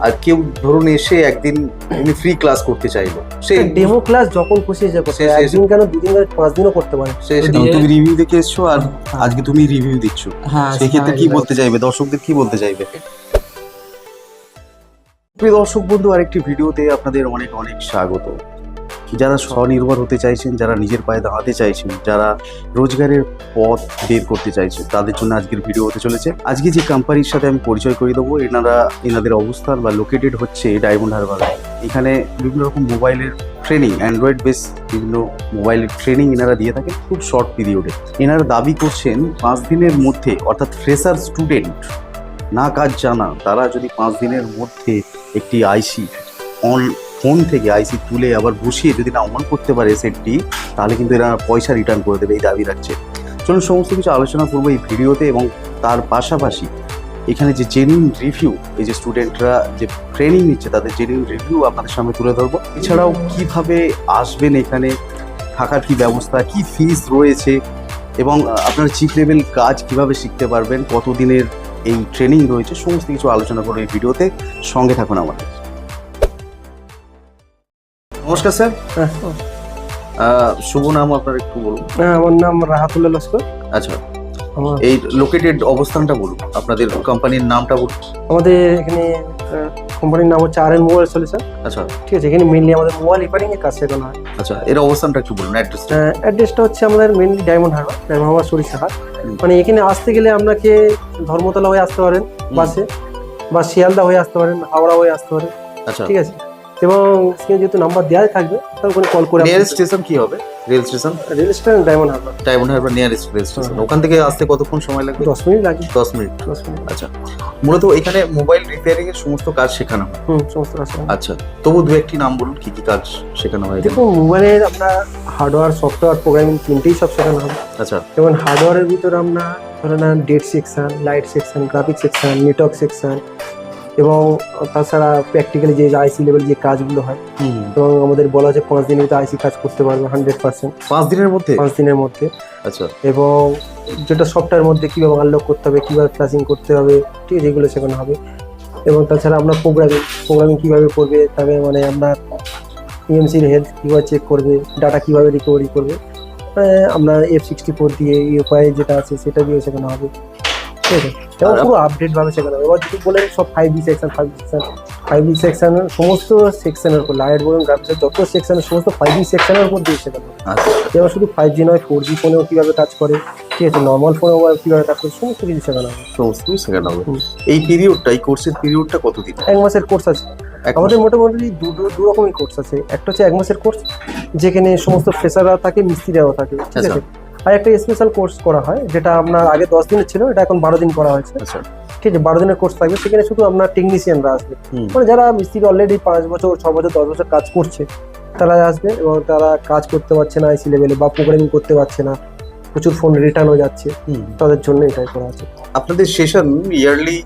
আর কেউ ধরুন এসে একদিন উনি ফ্রি ক্লাস করতে চাইলো। সে ডেমো ক্লাস যখন খুশি যে করতে সে- একদিন কেন দুদিন ধরে পাঁচ দিনও করতে পারে? সে তুমি রিভিউ দেখে এসছো আর আজকে তুমি রিভিউ দিচ্ছ। হ্যাঁ সেক্ষেত্রে কি বলতে চাইবে? দর্শকদের কি বলতে চাইবে? প্রিয় দর্শক বন্ধু আরেকটি ভিডিওতে আপনাদের অনেক অনেক স্বাগত। যারা স্বনির্ভর হতে চাইছেন, যারা নিজের পায়ে দাঁড়াতে চাইছেন, যারা রোজগারের পথ বের করতে চাইছেন, তাদের জন্য আজকের ভিডিও হতে চলেছে। আজকে যে কোম্পানির সাথে আমি পরিচয় করে দেবো, এনারা, এনাদের অবস্থান বা লোকেটেড হচ্ছে ডায়মন্ড হারবার এখানে বিভিন্ন রকম মোবাইলের ট্রেনিং অ্যান্ড্রয়েড বেস বিভিন্ন মোবাইলের ট্রেনিং এনারা দিয়ে থাকেন, খুব শর্ট পিরিয়ডে এনারা দাবি করছেন, পাঁচ দিনের মধ্যে, অর্থাৎ ফ্রেশার স্টুডেন্ট না কাজ জানা, তারা যদি পাঁচ দিনের মধ্যে একটি আইসি অন ফোন থেকে আইসি তুলে আবার বসিয়ে যদি না অন করতে পারে সেটটি তাহলে কিন্তু এরা পয়সা রিটার্ন করে দেবে এই দাবি রাখছে। চলুন সমস্ত কিছু আলোচনা করব এই ভিডিওতে এবং তার পাশাপাশি এখানে যে জেনুইন রিভিউ এই যে স্টুডেন্টরা যে ট্রেনিং নিচ্ছে, তাদের জেনুইন রিভিউ আপনাদের সামনে তুলে ধরবো। এছাড়াও কীভাবে আসবেন এখানে, থাকার কি ব্যবস্থা, কি ফিস রয়েছে এবং আপনার চিপ লেভেল কাজ কীভাবে শিখতে পারবেন, কতদিনের এই ট্রেনিং রয়েছে, সমস্ত কিছু আলোচনা করব এই ভিডিওতে। সঙ্গে থাকুন আমাদের। নমস্কার স্যার। হ্যাঁ, শুভ নাম আপনার একটু বলুন। হ্যাঁ, আমার নাম রাহাতুল্লাহ লস্কর। আচ্ছা। এই লোকেটেড অবস্থানটা বলুন আপনাদের কোম্পানির নামটা বলুন। আমাদের এখানে কোম্পানির নাম হচ্ছে আর এন মোবাইল সলিউশন আচ্ছা। ঠিক আছে এখানে মেনলি আমাদের মোবাইল রিপেয়ারিং এর কাজ শেখানো হয়। আচ্ছা এর অবস্থানটা একটু বলুন অ্যাড্রেসটা অ্যাড্রেসটা হচ্ছে আমাদের mainly diamond harbour diamond harbour Sarishahat. মানে এখানে আসতে গেলে আপনাকে ধর্মতলা হয়ে আসতে পারেন বাসে। বা শিয়ালদা হয়ে আসতে পারেন হাওড়া হয়ে আসতে পারেন। আচ্ছা। ঠিক আছে। এবং স্ক্রিনে যেহেতু নাম্বার দেওয়া থাকবে তাহলে ওখানে কল করে নিয়ারেস্ট স্টেশন কি হবে? Rail station rail station diamond harbour diamond harbour nearest rail station হ্যাঁ। ওখান থেকে আসতে কতক্ষণ সময় লাগবে? দশ মিনিট লাগে। দশ মিনিট। দশ মিনিট। আচ্ছা। মূলত এখানে মোবাইল রিপেয়ারিং এর সমস্ত কাজ শেখানো হয়। হুম সমস্ত কাজ আচ্ছা। তবু দু একটি নাম বলুন কি কি কাজ শেখানো হয় দেখুন মোবাইলের আপনার হার্ডওয়্যার সফটওয়্যার প্রোগ্রামিং তিনটেই সব শেখানো হবে আচ্ছা। যেমন হার্ডওয়্যারের ভিতরে আমরা ধরে নেন date section light section graphic section network section এবং তাছাড়া প্র্যাকটিক্যালি যে আইসি লেভেল যে কাজগুলো হয় এবং আমাদের বলা যে পাঁচ দিনের ভিতরে আইসি কাজ করতে পারবে হান্ড্রেড পার্সেন্ট পাঁচ দিনের মধ্যে? পাঁচ দিনের মধ্যে। আচ্ছা। এবং যেটা সফটওয়্যার মধ্যে কীভাবে আনলক করতে হবে কীভাবে ফ্ল্যাশিং করতে হবে ঠিক আছে এগুলো শেখানো হবে। এবং তাছাড়া আমরা প্রোগ্রামিং প্রোগ্রামিং কীভাবে করবে তবে মানে আমরা ইএমসির হেলথ কীভাবে চেক করবে ডাটা কীভাবে রিকভারি করবে আমরা এফ সিক্সটি ফোর দিয়ে ইউপাই যেটা আছে সেটা দিয়ে শেখানো হবে। ঠিক আছে। এবং আর আপ- পুরো আপডেট ভাবে শেখানো হবে। এবার যদি বলেন সব five section five section five সেকশনের সমস্ত সেকশনের উপর লাইট বলুন গ্রাফিক্সের যত সেকশনের সমস্ত ফাইভ সেকশনের উপর দিয়ে শেখানো হবে। আচ্ছা। যেমন শুধু ফাইভ জি নয় ফোর জি ফোনেও কীভাবে কাজ করে ঠিক আছে? নর্মাল ফোনেও কীভাবে কাজ করে সমস্ত কিছু শেখানো হবে। সমস্ত কিছু শেখানো হবে। এই পিরিয়ডটা এই কোর্সের পিরিয়ডটা কতদিন? এক মাসের কোর্স আছে। আমাদের মোটামুটি দু দু- রকমের কোর্স আছে। একটা হচ্ছে এক মাসের কোর্স যেখানে সমস্ত ফ্রেশাররা থাকে মিস্ত্রিরাও থাকে ঠিক আচ্ছা। আছে? আর একটা স্পেশাল কোর্স করা হয় যেটা আপনার আগে দশ দিনের ছিল এটা এখন বারো দিন করা হয়েছে। আচ্ছা। ঠিক আছে বারো দিনের কোর্স থাকবে সেখানে শুধু আপনার টেকনিশিয়ানরা আসবে। মানে যারা মিস্ত্রি অলরেডি পাঁচ বছর ছ বছর দশ বছর কাজ করছে তারা আসবে এবং তারা কাজ করতে পারছে না আইসি লেভেলে বা প্রোগ্রামিং করতে পারছে না। প্রচুর ফোন রিটার্ন হয়ে যাচ্ছে। তাদের জন্য এটাই করা আছে। আপনাদের সেশন ইয়ারলি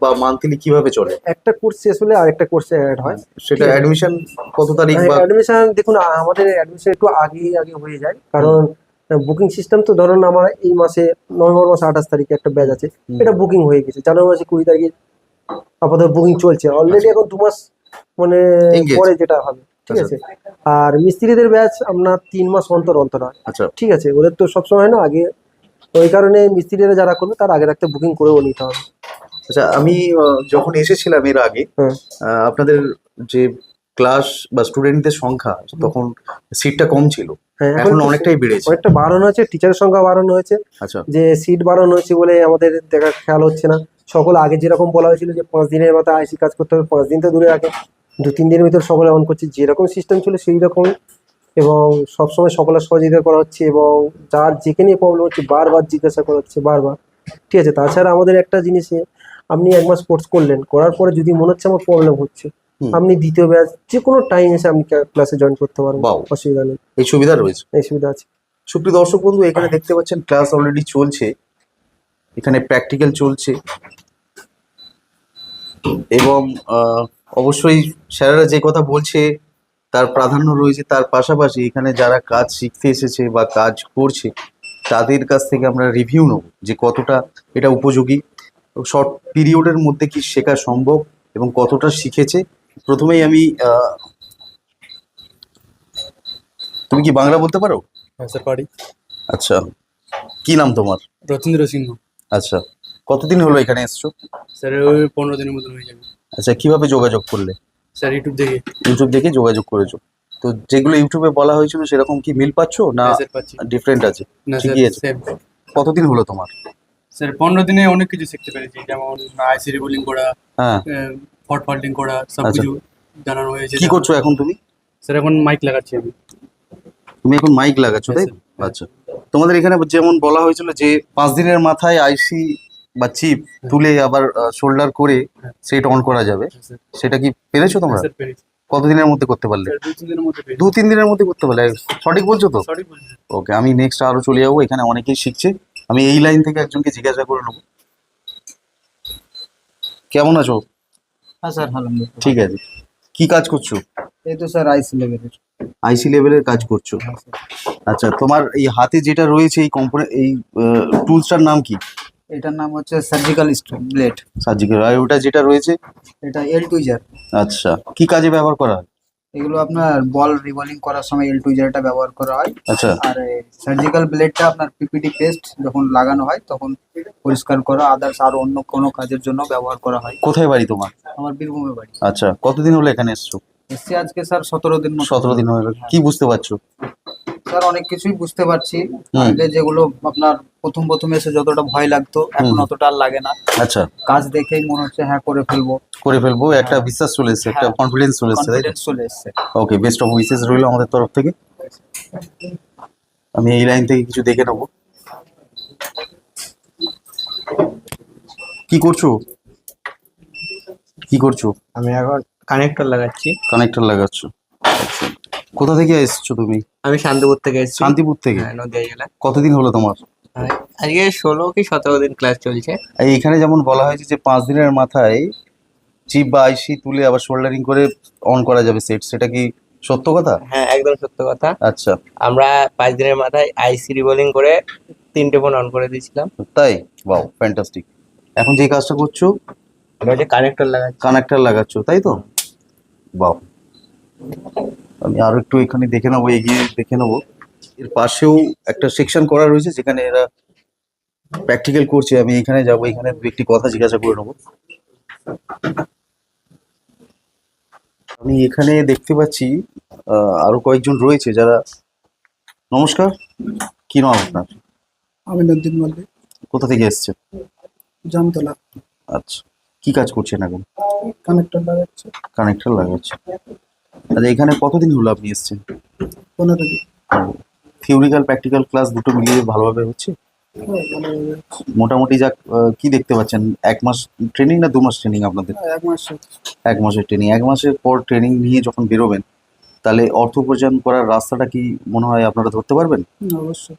বা মান্থলি কীভাবে চলে? একটা কোর্স শেষ হলে আরেকটা কোর্সে অ্যাড হয়। সেটা অ্যাডমিশন কত তারিখ বা অ্যাডমিশন দেখুন আমাদের অ্যাডমিশন একটু আগে আগে হয়ে যায়। কারণ বুকিং সিস্টেম তো ধরুন আমার এই মাসে নভেম্বর মাসে আঠাশ তারিখে একটা ব্যাচ আছে। এটা বুকিং হয়ে গেছে। জানুয়ারি মাসে কুড়ি তারিখে আপাতত বুকিং চলছে। অলরেডি এখন দু মাস মানে পরে যেটা হবে ঠিক আচ্ছা। আছে? আর মিস্ত্রিদের ব্যাচ আপনার তিন মাস অন্তর অন্তর হয়। আচ্ছা। ঠিক আছে? ওদের তো সবসময় না আগে ওই কারণে মিস্ত্রিরা যারা করবে তার আগে রাখতে বুকিং করেও নিতে হবে। আচ্ছা আমি যখন এসেছিলাম এর আগে হ্যাঁ। আপনাদের যে ক্লাস বা স্টুডেন্টদের সংখ্যা তখন সিটটা কম ছিল। হ্যাঁ এখন অনেকটাই বেড়েছে। অনেকটা বাড়ানো হয়েছে টিচারের সংখ্যা বাড়ানো হয়েছে। আচ্ছা। যে সিট বাড়ানো হয়েছে বলে আমাদের দেখা খেয়াল হচ্ছে না। সকল আগে যেরকম বলা হয়েছিল যে পাঁচ দিনের মাথায় আইসি কাজ করতে হবে পাঁচ দিন তো দূরে রাখে দু তিন দিনের ভিতর সকলে অন করছে যেরকম সিস্টেম ছিল সেই রকমই এবং সবসময় সকলের সহযোগিতা করা হচ্ছে এবং যার যে যেখানে প্রবলেম হচ্ছে বারবার জিজ্ঞাসা করা হচ্ছে বারবার। ঠিক আছে তাছাড়া আমাদের একটা জিনিসে আপনি এক মাস কোর্স করলেন করার পরে যদি মনে হচ্ছে আমার প্রবলেম হচ্ছে। আপনি দ্বিতীয় ব্যাচ যে কোনো টাইম এসে আপনি ক্লাসে জয়েন করতে পারবেন। অসুবিধা নেই। এই সুবিধা রয়েছে। এই সুবিধা আছে। সুপ্রিয় দর্শক বন্ধু এখানে দেখতে পাচ্ছেন ক্লাস অলরেডি চলছে। এখানে প্র্যাকটিক্যাল চলছে। এবং অবশ্যই স্যারেরা যে কথা বলছে তার প্রাধান্য রয়েছে। তার পাশাপাশি এখানে যারা কাজ শিখতে এসেছে বা কাজ করছে তাদের কাছ থেকে আমরা রিভিউ নেব যে কতটা এটা উপযোগী। শর্ট পিরিয়ডের মধ্যে কি শেখা সম্ভব এবং কতটা শিখেছে। প্রথমেই আমি তুমি কি বাংলা বলতে পারো? হ্যাঁ স্যার পারি। আচ্ছা কি নাম তোমার? রতীন্দ্র সিংহ। আচ্ছা কতদিন হলো এখানে এসছো? স্যার ওই পনেরো দিনের মতন হয়ে যাবে। আচ্ছা কীভাবে যোগাযোগ করলে? স্যার ইউটিউব দেখে। ইউটিউব দেখে যোগাযোগ করেছ। তো যেগুলো ইউটিউবে বলা হয়েছিল সেরকম কি মিল পাচ্ছো না হ্যাঁ, ডিফারেন্ট আছে? না ঠিকই আছে। কতদিন হলো তোমার? স্যার পনেরো দিনে অনেক কিছু শিখতে পেরেছি যেমন আইসি রিবোলিং করা হ্যাঁ। ফট ফল্টিং করা সব আচ্ছা। জানানো হয়েছে কি করছ এখন তুমি? স্যার এখন মাইক লাগাচ্ছি আমি। তুমি এখন মাইক লাগাচ্ছো তাই? হ্যাঁ, আচ্ছা। তোমাদের এখানে যেমন বলা হয়েছিল যে পাঁচ দিনের মাথায় আইসি বা চিপ তুলে আবার শোল্ডার করে হ্যাঁ। সেট অন করা যাবে। হ্যাঁ, সেটা কি পেরেছ তোমরা? কতদিনের মধ্যে করতে পারলে? দু তিন দিনের মধ্যে করতে পারলে। সঠিক বলছো তো? ওকে আমি নেক্সট আরও চলে যাব এখানে অনেকেই শিখছে। আমি এই লাইন থেকে একজনকে জিজ্ঞাসা করে নেব। কেমন আছো? হ্যাঁ স্যার আলহামদুলিল্লাহ ঠিক আছে। কি কাজ করছ? এই তো স্যার আইসি লেভেলের আইসি লেভেলের কাজ করছ? হ্যাঁ আচ্ছা তোমার এই হাতে যেটা রয়েছে এই কম্পোনেন্ট এই টুলসটার নাম কি? এটার নাম হচ্ছে সার্জিক্যাল ব্লেড সার্জিক্যাল আর ওটা যেটা রয়েছে? এটা এল টুইজার আচ্ছা কি কাজে ব্যবহার করা হয়? এগুলো আপনার বল রিভলিং করার সময় এল টু টুইজারটা ব্যবহার করা হয়। আচ্ছা। আর সার্জিক্যাল ব্লেডটা আপনার পিপিটি পেস্ট যখন লাগানো হয় তখন পরিষ্কার করা আদার্স আর অন্য কোনো কাজের জন্য ব্যবহার করা হয়। কোথায় বাড়ি তোমার? আমার বীরভূমের বাড়ি। আচ্ছা কতদিন হলো এখানে এসছো? এসছি আজকে স্যার সতেরো দিন সতেরো দিন হলো কি বুঝতে পারছ? স্যার অনেক কিছুই বুঝতে পারছি। যেগুলো আপনার প্রথম প্রথম এসে যতটা ভয় লাগতো এখন অতটা আর লাগে না। আচ্ছা। কাজ দেখেই মনে হচ্ছে হ্যাঁ করে ফেলব। করে ফেলব একটা বিশ্বাস চলে এসেছে একটা হ্যাঁ। কনফিডেন্স চলে এসছে তাই কনফিডেন্স চলে এসছে। ওকে বেস্ট অফ উইসেস রইল আমাদের তরফ থেকে। আমি এই লাইন থেকে কিছু দেখে নেব। কি করছ? কি করছ? আমি এখন কানেক্টর লাগাচ্ছি। কানেক্টর লাগাচ্ছ। কোথা থেকে এসছো তুমি? আমি শান্তিপুর থেকে এসেছি। শান্তিপুর থেকে? হ্যাঁ, নদিয়া জেলা কতদিন হলো তোমার? আজকে ষোলো কি সতেরো দিন ক্লাস চলছে। এখানে যেমন বলা হয়েছে যে পাঁচ দিনের মাথায় চিপ বা আইসি তুলে আবার শোল্ডারিং করে অন করা যাবে সেট সেটা কি সত্য কথা? হ্যাঁ একদম সত্য কথা। আচ্ছা। আমরা পাঁচ দিনের মাথায় আইসি রিবোলিং করে তিনটে ফোন অন করে দিয়েছিলাম। তাই? বাও ফ্যান্টাস্টিক এখন যে কাজটা করছ? এটা হচ্ছে কানেক্টর লাগাচ্ছি। কানেক্টর লাগাচ্ছ তাই তো? বাও আমি আরও একটু এখানে দেখে নেব এগিয়ে দেখে নেব। এর পাশেও একটা সেকশন করা রয়েছে যেখানে এরা প্র্যাকটিক্যাল করছে। আমি এখানে যাব এখানে একটি কথা জিজ্ঞাসা করে নেব। আমি এখানে দেখতে পাচ্ছি আরও কয়েকজন রয়েছে যারা নমস্কার কি নাম আপনার? আমি নন্দিন মল্লিক। কোথা থেকে এসছে জামতলা। আচ্ছা কি কাজ করছেন এখন? কানেক্টর লাগাচ্ছে। কানেক্টর লাগাচ্ছে আচ্ছা এখানে কতদিন হলো আপনি এসছেন? পনেরো দিন। থিওরিক্যাল প্র্যাকটিক্যাল ক্লাস দুটো মিলিয়ে ভালোভাবে হচ্ছে? হ্যাঁ। মোটামুটি যাক আহ, কি দেখতে পাচ্ছেন? এক মাস ট্রেনিং না দু মাস ট্রেনিং আপনাদের? হ্যাঁ, এক মাস এক মাসের ট্রেনিং এক মাসের পর ট্রেনিং নিয়ে যখন বেরোবেন তাহলে অর্থ উপার্জন করার রাস্তাটা কি মনে হয় আপনারা ধরতে পারবেন? অবশ্যই।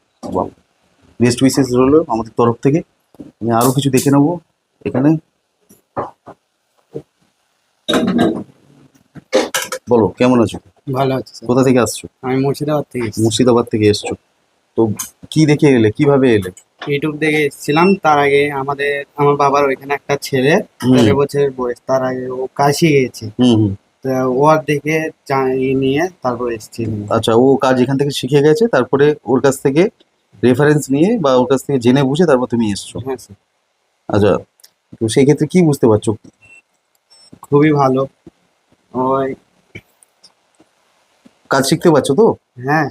বেস্ট উইসেস রইল আমাদের তরফ থেকে। আমি আরও কিছু দেখে নেব এখানে। বলো কেমন আছো? ভালো আছে স্যার। কোথা থেকে আসছো? আমি মুর্শিদাবাদ থেকে এসেছি। মুর্শিদাবাদ থেকে এসছো। তো কি দেখে এলে? কীভাবে এলে? ইউটিউব দেখে এসেছিলাম তার আগে আমাদের আমার বাবার ওইখানে একটা ছেলে হুম। তেরো বছরের বয়স তার আগে ও কাজ শিখে গেছে হুম হুম। তো ও আর দেখে নিয়ে তারপর এসেছিলাম আচ্ছা ও কাজ এখান থেকে শিখে গেছে তারপরে ওর কাছ থেকে রেফারেন্স নিয়ে বা ওর কাছ থেকে জেনে বুঝে তারপর তুমি এসছো? হ্যাঁ স্যার। আচ্ছা তো সেই ক্ষেত্রে কি বুঝতে পারছ? খুবই ভালো। ওই কাজ শিখতে পারছ তো? হ্যাঁ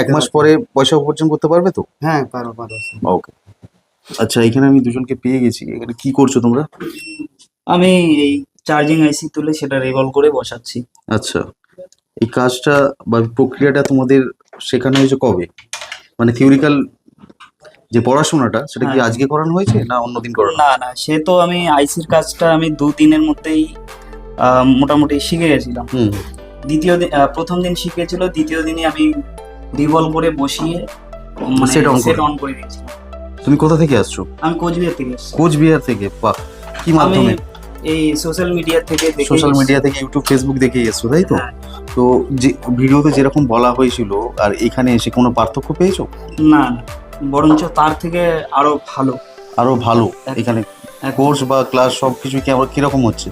এক মাস পরে পয়সা উপার্জন করতে পারবে তো? হ্যাঁ পারো পারো ওকে। আচ্ছা এখানে আমি দুজনকে পেয়ে গেছি। এখানে কি করছ তোমরা? আমি এই চার্জিং আইসি তুলে সেটা রেভলভ করে বসাচ্ছি। আচ্ছা। এই কাজটা বা প্রক্রিয়াটা তোমাদের শেখানো হয়েছে কবে? মানে থিওরিক্যাল যে পড়াশোনাটা সেটা কি হ্যাঁ। আজকে করানো হয়েছে না অন্যদিন করানো না না সে তো আমি আইসির কাজটা আমি দু দিনের মধ্যেই মোটামুটি শিখে গেছিলাম। হুম। দ্বিতীয় দিন প্রথম দিন শিখেছিল দ্বিতীয় দিনে আমি রিভলভ করে বসিয়ে মানে Set on সেট অন করে দিয়েছিলাম তুমি কোথা থেকে আসছো? আমি কোচবিহার থেকে। কোচবিহার থেকে বাহ কি মাধ্যমে? এই সোশ্যাল মিডিয়া থেকে দেখে সোশ্যাল মিডিয়া থেকে ইউটিউব ফেসবুক দেখে এসছো তাই তো? হ্যাঁ। তো যে ভিডিওতে যেরকম বলা হয়েছিল আর এখানে এসে কোনো পার্থক্য পেয়েছ? না বরঞ্চ তার থেকে আরও ভালো। আরও ভালো এখানে। কোর্স বা ক্লাস সব কিছু কি আবার কীরকম হচ্ছে?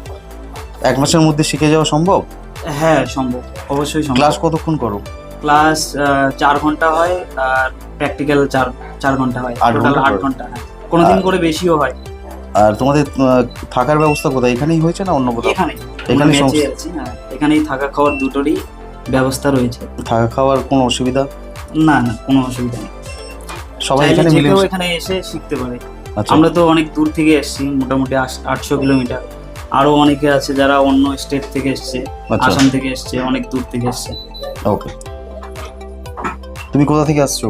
এক মাসের মধ্যে শিখে যাওয়া সম্ভব? হ্যাঁ সম্ভব। অবশ্যই সম্ভব। ক্লাস কতক্ষণ করো? ক্লাস চার ঘণ্টা হয় আর প্র্যাকটিক্যাল চার চার ঘণ্টা হয়। আট টোটাল ঘণ্টা আট ঘণ্টা হ্যাঁ। কোনোদিন করে বেশিও হয়। আর তোমাদের থাকার ব্যবস্থা কোথায়? এখানেই হয়েছে না অন্য কোথাও? এখানে এখানেই এখানে হ্যাঁ। এখানেই থাকা খাওয়ার দুটোরই ব্যবস্থা রয়েছে। থাকা খাওয়ার কোনো অসুবিধা? না না কোনো অসুবিধা নেই। সবাই এখানে মিলে এখানে এসে শিখতে পারে। আচ্ছা। আমরা তো অনেক দূর থেকে এসেছি মোটামুটি আটশো কিলোমিটার। আরও অনেকে আছে যারা অন্য স্টেট থেকে এসছে আচ্ছা। আসাম থেকে এসছে অনেক দূর থেকে এসছে। ওকে তুমি কোথা থেকে আসছো?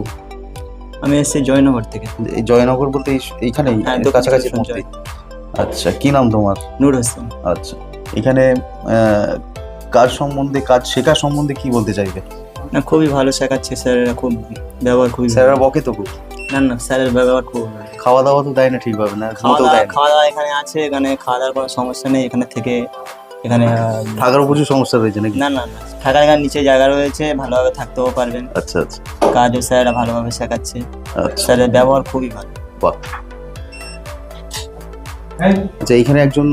আমি এসেছি জয়নগর থেকে। এই জয়নগর বলতে এই- এইখানেই হ্যাঁ, দক্ষিণ কাছাকাছি চব্বিশ আচ্ছা কি নাম তোমার? নূর হোসেন। আচ্ছা এখানে আহ, কাজ সম্বন্ধে কাজ শেখা সম্বন্ধে কি বলতে চাইবে? না খুবই ভালো শেখাচ্ছে স্যারেরা খুব ব্যবহার খুবই ভালো। স্যাররা বকে তো খুব। না না স্যারের ব্যবহার খুব খাওয়া দাওয়া তো দেয় না ঠিকভাবে না খাওয়া দাওয়া দেয় খাওয়া দাওয়া এখানে আছে এখানে খাওয়া দাওয়ার কোনো সমস্যা নেই এখানে থেকে এখানে আহ, থাকারও প্রচুর সমস্যা রয়েছে নাকি? না না না থাকার এখানে নিচে জায়গা রয়েছে ভালোভাবে থাকতেও পারবেন। আচ্ছা আচ্ছা। কাজও স্যারেরা ভালোভাবে শেখাচ্ছে। আচ্ছা। স্যারের ব্যবহার খুবই ভালো। বাহ। আচ্ছা এখানে একজন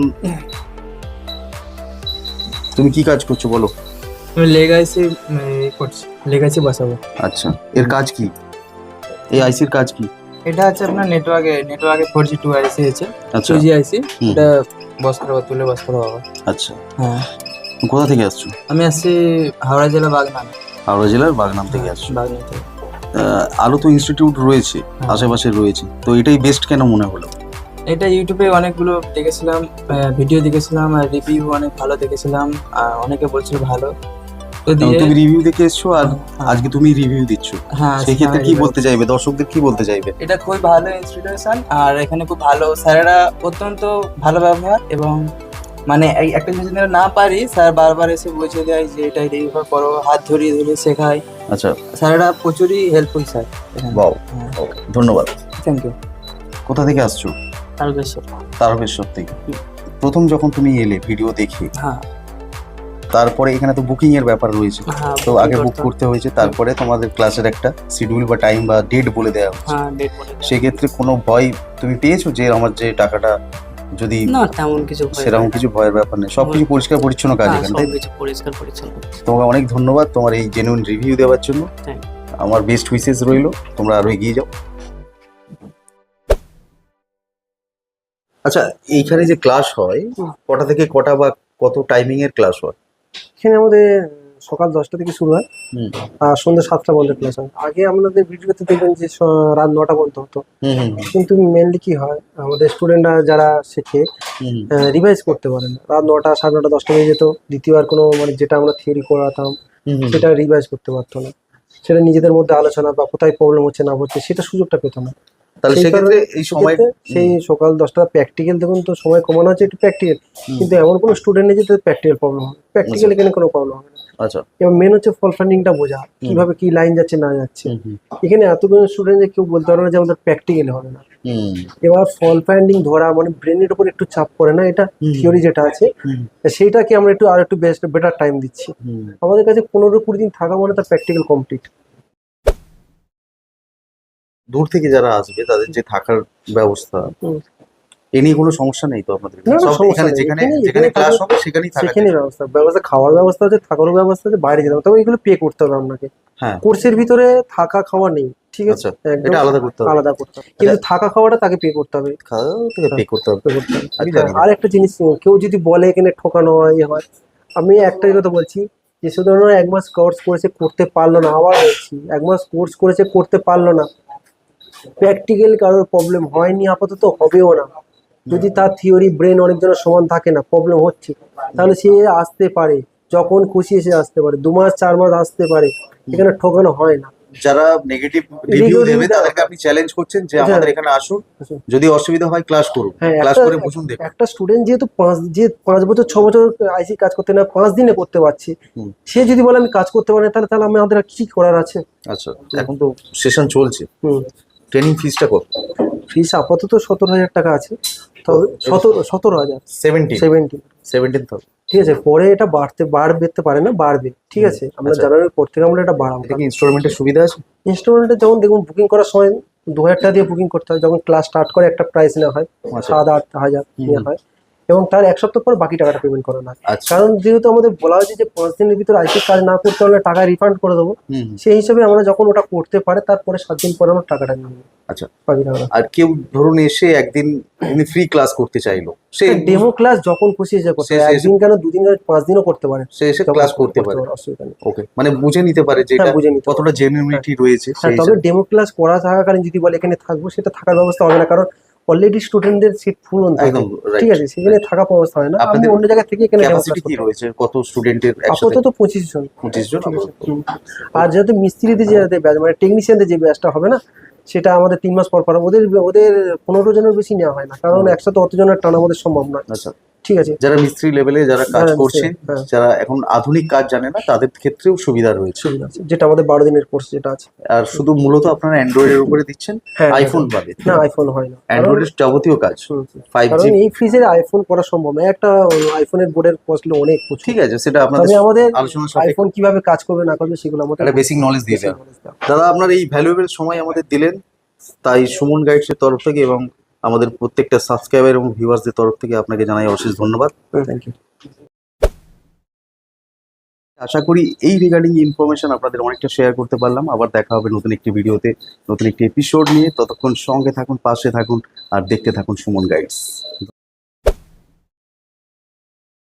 তুমি কি কাজ করছ বলো? আমি লেগাইসি করছি। লেগাইসি বসাবো। আচ্ছা এর কাজ কি? এই আইসির কাজ কি? এটা আছে আপনার নেটওয়ার্কে নেটওয়ার্কে ফোর জি টু আইসি আছে। আচ্ছা। Two G IC. এটা বস্ত্র করব তুলে বস করব বাবা আচ্ছা। হ্যাঁ। কোথা থেকে আসছো? আমি আসছি হাওড়া জেলা বাগনান। হাওড়া জেলার বাগনাম থেকে আসছো। বাগনান থেকে। আরও তো ইনস্টিটিউট রয়েছে হ্যাঁ। আশেপাশে রয়েছে। তো এটাই বেস্ট কেন মনে হলো? এটা ইউটিউবে অনেকগুলো দেখেছিলাম ভিডিও দেখেছিলাম আর রিভিউ অনেক ভালো দেখেছিলাম আর অনেকে বলছিল ভালো। তো দিয়ে তুমি রিভিউ দেখে এসছো আর হ্যাঁ, আজকে তুমি রিভিউ দিচ্ছ। হ্যাঁ সেক্ষেত্রে কি হ্যাঁ, বলতে চাইবে? দর্শকদের কি বলতে চাইবে? এটা খুবই ভালো ইনস্টিটিউশন আর এখানে খুব ভালো স্যারেরা অত্যন্ত ভালো ব্যবহার এবং মানে একটা জিনিস যদি না পারি স্যার বারবার এসে বুঝিয়ে দেয় যে এটা এইভাবে করো হাত ধরিয়ে ধরিয়ে শেখায়। আচ্ছা। স্যারেরা প্রচুরই হেল্পফুল স্যার। বাও ধন্যবাদ। থ্যাংক ইউ কোথা থেকে আসছো? তারকেশ্বর। তারকেশ্বর থেকে। প্রথম যখন তুমি এলে ভিডিও দেখে হ্যাঁ। তারপরে এখানে তো বুকিং এর ব্যাপার রয়েছে। হ্যাঁ তো আগে বুক করতে হয়েছে তারপরে তোমাদের ক্লাসের একটা শিডিউল বা টাইম বা ডেট বলে দেওয়া হচ্ছে হ্যাঁ ডেট বলে দাও। সেক্ষেত্রে কোনো ভয় তুমি পেয়েছ যে আমার যে টাকাটা যদি না তেমন কিছু ভয় সেরকম কিছু ভয়ের ব্যাপার নেই সবকিছু পরিষ্কার পরিচ্ছন্ন কাজ হ্যাঁ, এখানে তাই পরিষ্কার পরিচ্ছন্ন। তোমাকে অনেক ধন্যবাদ তোমার এই জেনুইন রিভিউ দেওয়ার জন্য। আমার বেস্ট উইসেস রইল তোমরা আরও এগিয়ে যাও। আচ্ছা এইখানে যে ক্লাস হয় কটা থেকে কটা বা কত টাইমিং এর ক্লাস হয়? এখানে আমাদের সকাল দশটা থেকে শুরু হয়। আর সন্ধ্যা সাতটা পর্যন্ত ক্লাস হয়। আগে আমাদের ভিডিওতে দেখবেন যে রাত নটা পর্যন্ত হতো। কিন্তু মেনলি কি হয় আমাদের স্টুডেন্টরা যারা শেখে রিভাইজ করতে পারে না। রাত নটা সাড়ে নটা দশটা বেজে যেত। দ্বিতীয়বার কোনো মানে যেটা আমরা থিওরি করাতাম। সেটা রিভাইজ করতে পারতো না। সেটা নিজেদের মধ্যে আলোচনা বা কোথায় প্রবলেম হচ্ছে না হচ্ছে সেটা সুযোগটা পেত না। তাহলে সেক্ষেত্রে এই সময় সেই সকাল দশটা প্র্যাকটিক্যাল দেখুন তো সময় কমানো হচ্ছে একটু প্র্যাকটিক্যাল কিন্তু এমন কোনো স্টুডেন্ট নেই যে তাদের প্র্যাকটিক্যাল প্রবলেম হবে। প্র্যাকটিক্যাল এখানে কোনো প্রবলেম হবে না। আচ্ছা। এবার মেন হচ্ছে ফল ফান্ডিংটা বোঝা কীভাবে কি লাইন যাচ্ছে না যাচ্ছে। এখানে এতগুলো স্টুডেন্ট কেউ বলতে পারে না যে আমাদের প্র্যাকটিক্যাল হবে না। এবার ফল ফাইন্ডিং ধরা মানে ব্রেনের উপর একটু চাপ পড়ে না এটা থিওরি যেটা আছে। সেইটাকে আমরা একটু আর একটু বেস্ট বেটার টাইম দিচ্ছি আমাদের কাছে পনেরো কুড়ি দিন থাকা মানে তার প্র্যাকটিক্যাল কমপ্লিট দূর থেকে যারা আসবে তাদের যে থাকার ব্যবস্থা। এ নিয়ে কোনো সমস্যা নেই তো আপনাদের? এখানে যেখানে যেখানে ক্লাস হবে সেখানেই থাকা সেখানে ব্যবস্থা ব্যবস্থা খাওয়ার ব্যবস্থা আছে থাকারও ব্যবস্থা আছে বাইরে যেতে হবে। তবে এগুলো পে করতে হবে আপনাকে। হ্যাঁ। কোর্সের ভিতরে থাকা খাওয়া নেই ঠিক আছে? আচ্ছা এটা আলাদা করতে হবে। আলাদা করতে হবে। কিন্তু থাকা খাওয়াটা তাকে পে করতে হবে। খাওয়া পে করতে হবে। না। আর একটা জিনিস কেউ যদি বলে এখানে ঠকানো হয় ইয়ে হয়। আমি একটাই কথা বলছি যে শুধু এক মাস কোর্স করেছে করতে পারল না। আবার বলছি এক মাস কোর্স করেছে করতে পারল না। প্র্যাকটিক্যাল কারোর প্রবলেম হয়নি আপাতত হবেও না। যদি তার থিওরি ব্রেন অনেকজনের সমান থাকে না প্রবলেম হচ্ছে তাহলে সে আসতে পারে। যখন খুশি এসে আসতে পারে। দু মাস চার মাস আসতে পারে। এখানে ঠকানো হয় না। যারা নেগেটিভ রিভিউ দেবে দেবে। তাদেরকে আপনি চ্যালেঞ্জ করছেন যে হ্যাঁ। আমাদের এখানে আসুন। আসুন। যদি অসুবিধা হয় ক্লাস করুন। হ্যাঁ ক্লাস করে বুঝুন দেখুন। একটা স্টুডেন্ট যেহেতু পাঁচ যে পাঁচ বছর ছ বছর আইসি কাজ করতে না পাঁচ দিনে করতে পারছি। সে যদি বলে আমি কাজ করতে পারি তাহলে তাহলে আমাদের কি করার আছে? আচ্ছা। এখন তো সেশন চলছে। ট্রেনিং ফিজটা কত? ফিজ আপাতত সতেরো হাজার টাকা আছে। তবে সতেরো সতেরো হাজার। সেভেন্টিন সেভেন্টি সেভেন্টিন থাউজেন্ড ঠিক আছে পরে এটা বাড়তে বাড়তে পারে না বাড়বে। ঠিক আছে আমরা জানুয়ারি জানুয়ারির পর থেকে আমরা এটা বাড়াবো। ইনস্টলমেন্টের সুবিধা আছে? ইনস্টলমেন্টে যেমন দেখুন বুকিং করার সময় দু হাজার টাকা দিয়ে বুকিং করতে হয়। যখন ক্লাস স্টার্ট করে একটা প্রাইস নেওয়া হয়। আচ্ছা। সাত আট হাজার নেওয়া হয়। এবং তার এক সপ্তাহ পর বাকি টাকাটা পেমেন্ট করানো হয়। আচ্ছা। কারণ যেহেতু আমাদের বলা হয়েছে যে পাঁচ দিনের ভিতরে আইসি কাজ না করতে হলে টাকা রিফান্ড করে দেবো। সেই হিসাবে আমরা যখন ওটা করতে পারে তারপরে সাত দিন পরে আমরা টাকাটা নিয়ে আচ্ছা। বাকি টাকাটা। আর কেউ ধরুন এসে একদিন ফ্রি ক্লাস করতে চাইলো সে ডেমো ক্লাস যখন খুশি এসে করতে একদিন কেন দুদিন কেন পাঁচ দিনও করতে পারে। সে এসে ক্লাস করতে পারে অসুবিধা নেই। ওকে মানে বুঝে নিতে পারে যে হ্যাঁ, এটা। কতটা জেনুইনিটি রয়েছে হ্যাঁ তবে ডেমো ক্লাস করা থাকাকালীন যদি বলে এখানে থাকব সেটা থাকার ব্যবস্থা হবে না। কারণ অলরেডি স্টুডেন্টদের সিট ফুল। একদম ঠিক আছে সেখানে থাকা ব্যবস্থা হয় না। আমি অন্য জায়গা থেকে এখানে ক্যাপাসিটি কি রয়েছে? কত স্টুডেন্টের। একসাথে? আপাতত পঁচিশ জন। পঁচিশ জন। আর যেহেতু মিস্ত্রিদের যে ব্যাচ মানে টেকনিশিয়ানদের যে ব্যাচটা হবে না সেটা আমাদের তিন মাস পর পর ওদের ওদের পনেরো জনের বেশি নেওয়া হয় না। কারণ। একসাথে অতজনের টানা আমাদের সম্ভব নয়। আচ্ছা। ঠিক আছে। যারা মিস্ত্রি লেভেলে যারা কাজ হ্যাঁ, করছে হ্যাঁ। যারা এখন আধুনিক কাজ জানে না তাদের ক্ষেত্রেও সুবিধা রয়েছে। সুবিধা আছে। যেটা আমাদের বারো দিনের কোর্স যেটা আছে। আর শুধু মূলত আপনারা অ্যান্ড্রয়েড এর উপরে দিচ্ছেন হ্যাঁ আইফোন পাবে না আইফোন হয় না। অ্যান্ড্রয়েডের যাবতীয় কাজ। ফাইভ জি এই ফ্রিজের আইফোন করা সম্ভব না। একটা আইফোনের বোর্ডের কস্টলি অনেক ঠিক আছে সেটা আপনাদের আমাদের আইফোন কীভাবে কাজ করবে না করবে সেগুলো আমাদের একটা বেসিক নলেজ দিয়ে। দাদা আপনার এই ভ্যালুয়েবল সময় আমাদের দিলেন তাই সুমন গাইডসের তরফ থেকে এবং আমাদের প্রত্যেকটা সাবস্ক্রাইবার এবং ভিউয়ার্সদের তরফ থেকে আপনাকে জানাই অশেষ ধন্যবাদ। থ্যাংক ইউ আশা করি এই রিগার্ডিং ইনফরমেশন আপনাদের অনেকটা শেয়ার করতে পারলাম। আবার দেখা হবে নতুন একটি ভিডিওতে নতুন একটি এপিসোড নিয়ে। ততক্ষণ সঙ্গে থাকুন পাশে থাকুন আর দেখতে থাকুন সুমন গাইডস